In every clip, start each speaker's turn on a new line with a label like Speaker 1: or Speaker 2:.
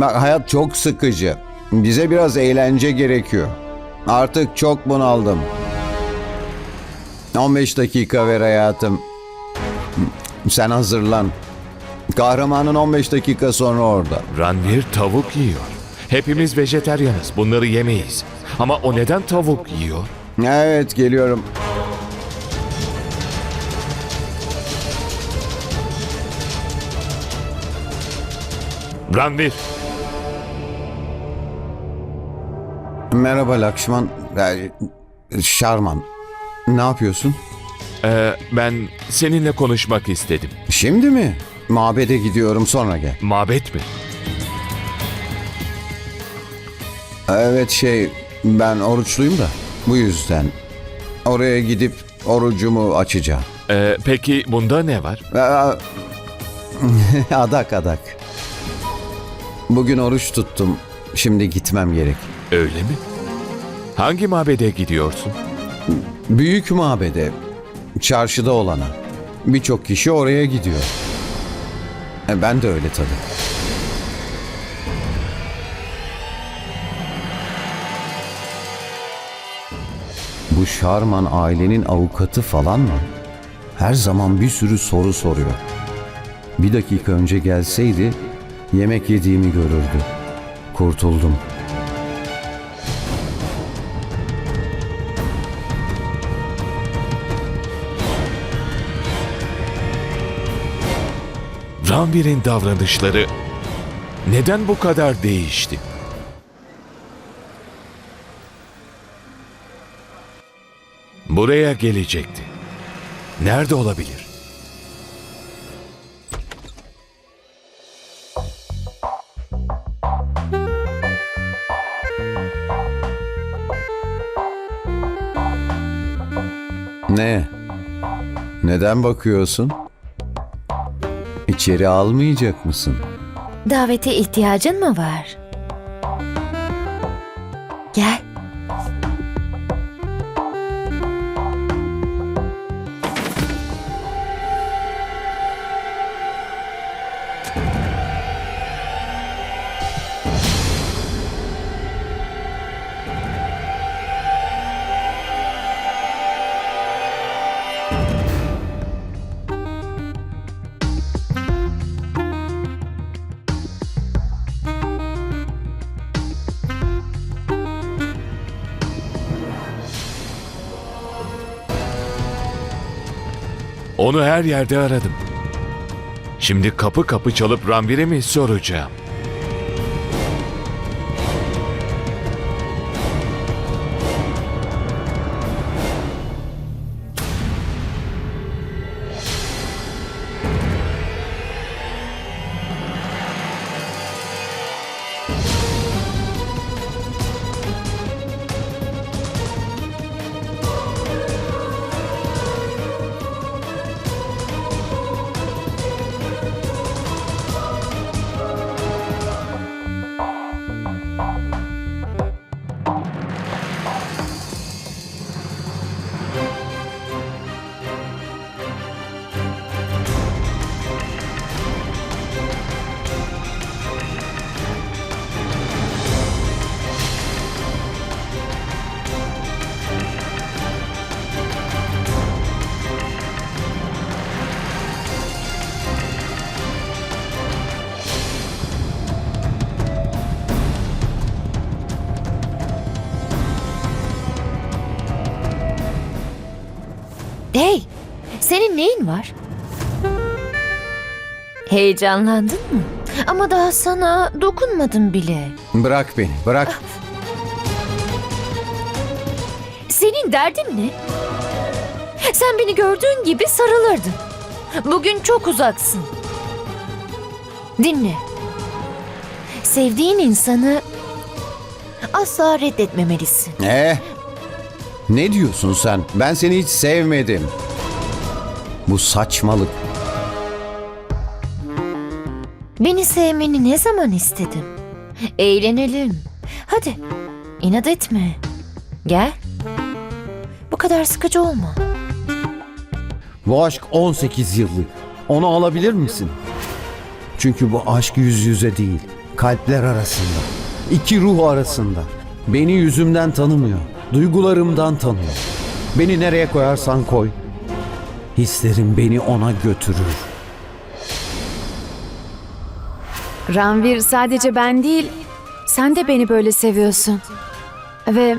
Speaker 1: Hayat çok sıkıcı. Bize biraz eğlence gerekiyor. Artık çok bunaldım. 15 dakika ver hayatım. Sen hazırlan. Kahramanın 15 dakika sonra orada.
Speaker 2: Ranvir tavuk yiyor. Hepimiz vejeteryanız. Bunları yemeyiz. Ama o neden tavuk yiyor?
Speaker 1: Evet geliyorum.
Speaker 2: Ranvir,
Speaker 1: Merhaba Lakşman. Ee, Şarman. Ne yapıyorsun?
Speaker 2: e, ben seninle konuşmak istedim.
Speaker 1: Şimdi mi? Mabede gidiyorum sonra gel.
Speaker 2: Mabet mi?
Speaker 1: Evet şey ben oruçluyum da bu yüzden. Oraya gidip orucumu açacağım.
Speaker 2: E, peki bunda ne var?
Speaker 1: Aa, adak adak. Bugün oruç tuttum. Şimdi gitmem gerek.
Speaker 2: Öyle mi? Hangi mabede gidiyorsun?
Speaker 1: Büyük mabede, çarşıda olana. Birçok kişi oraya gidiyor. E, Ben de öyle tabii. Bu Şarman ailenin avukatı falan mı? Her zaman bir sürü soru soruyor. Bir dakika önce gelseydi yemek yediğimi görürdü. Kurtuldum.
Speaker 2: Ranvir'in davranışları neden bu kadar değişti? Buraya gelecekti. Nerede olabilir?
Speaker 1: Ne? Neden bakıyorsun? İçeri almayacak mısın?
Speaker 3: Davete ihtiyacın mı var? Gel.
Speaker 2: Onu her yerde aradım. Şimdi kapı kapı çalıp Ranvir'e mi soracağım?
Speaker 3: Senin neyin var? Heyecanlandın mı? Ama daha sana dokunmadım bile.
Speaker 1: Bırak beni, bırak.
Speaker 3: Senin derdin ne? Sen beni gördüğün gibi sarılırdın. Bugün çok uzaksın. Dinle. Sevdiğin insanı asla reddetmemelisin.
Speaker 1: Ne? Ne diyorsun sen? Ben seni hiç sevmedim. Bu saçmalık.
Speaker 3: Beni sevmeni ne zaman istedim? Eğlenelim. Hadi, inat etme. Gel. Bu kadar sıkıcı olma.
Speaker 1: Bu aşk 18 yıllık. Onu alabilir misin? Çünkü bu aşk yüz yüze değil, kalpler arasında. iki ruh arasında. Beni yüzümden tanımıyor, duygularımdan tanıyor. Beni nereye koyarsan koy. Hislerim beni ona götürür.
Speaker 4: Ranvir sadece ben değil, sen de beni böyle seviyorsun. Ve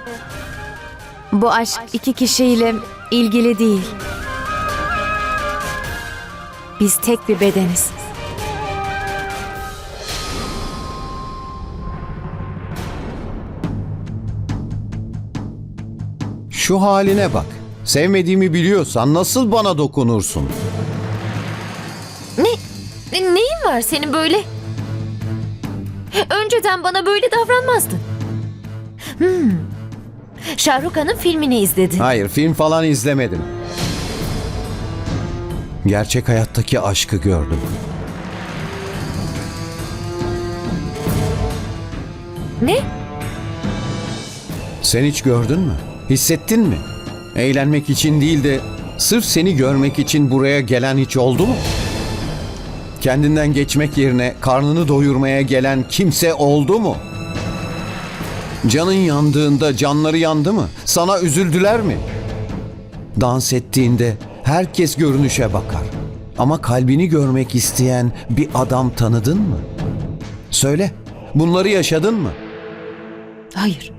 Speaker 4: bu aşk iki kişiyle ilgili değil. Biz tek bir bedeniz.
Speaker 1: Şu haline bak. Sevmediğimi biliyorsan nasıl bana dokunursun?
Speaker 3: Ne? ne- Neyin var senin böyle? Önceden bana böyle davranmazdın. Hmm. Şahrukh Khan'ın filmini izledin.
Speaker 1: Hayır, film falan izlemedim. Gerçek hayattaki aşkı gördüm.
Speaker 3: Ne?
Speaker 1: Sen hiç gördün mü? Hissettin mi? Eğlenmek için değil de sırf seni görmek için buraya gelen hiç oldu mu? Kendinden geçmek yerine karnını doyurmaya gelen kimse oldu mu? Canın yandığında canları yandı mı? Sana üzüldüler mi? Dans ettiğinde herkes görünüşe bakar. Ama kalbini görmek isteyen bir adam tanıdın mı? Söyle, bunları yaşadın mı?
Speaker 3: Hayır.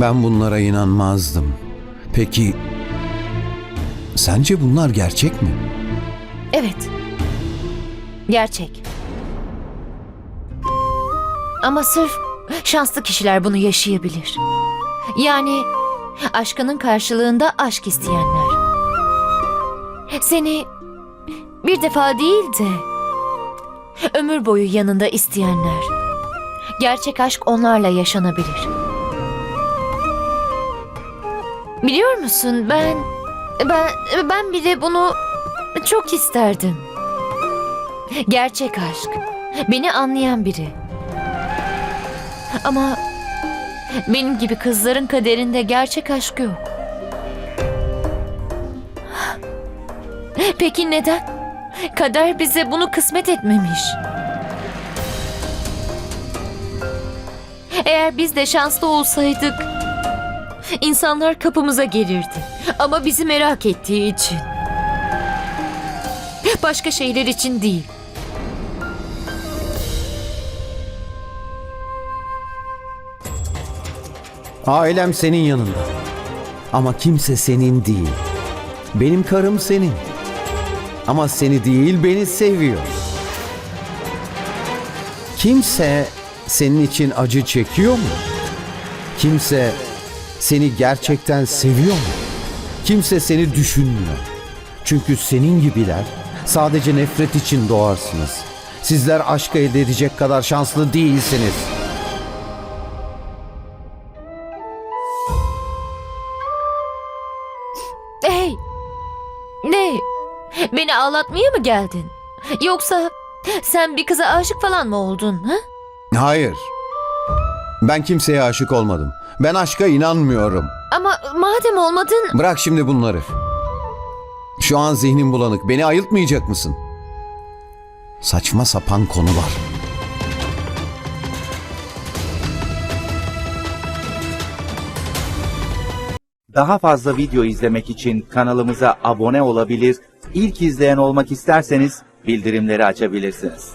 Speaker 1: Ben bunlara inanmazdım. Peki sence bunlar gerçek mi?
Speaker 3: Evet. Gerçek. Ama sırf şanslı kişiler bunu yaşayabilir. Yani aşkının karşılığında aşk isteyenler. Seni bir defa değil de ömür boyu yanında isteyenler. Gerçek aşk onlarla yaşanabilir. Biliyor musun ben ben ben bile bunu çok isterdim. Gerçek aşk. Beni anlayan biri. Ama benim gibi kızların kaderinde gerçek aşk yok. Peki neden? Kader bize bunu kısmet etmemiş. Eğer biz de şanslı olsaydık insanlar kapımıza gelirdi. Ama bizi merak ettiği için. Başka şeyler için değil.
Speaker 1: Ailem senin yanında. Ama kimse senin değil. Benim karım senin. Ama seni değil beni seviyor. Kimse senin için acı çekiyor mu? Kimse seni gerçekten seviyor mu? Kimse seni düşünmüyor. Çünkü senin gibiler sadece nefret için doğarsınız. Sizler aşkı elde edecek kadar şanslı değilsiniz.
Speaker 3: Hey! Ne? Beni ağlatmaya mı geldin? Yoksa sen bir kıza aşık falan mı oldun? Ha?
Speaker 1: Hayır. Ben kimseye aşık olmadım. Ben aşka inanmıyorum.
Speaker 3: Ama madem olmadın...
Speaker 1: Bırak şimdi bunları. Şu an zihnim bulanık. Beni ayıltmayacak mısın? Saçma sapan konular.
Speaker 5: Daha fazla video izlemek için kanalımıza abone olabilir, ilk izleyen olmak isterseniz bildirimleri açabilirsiniz.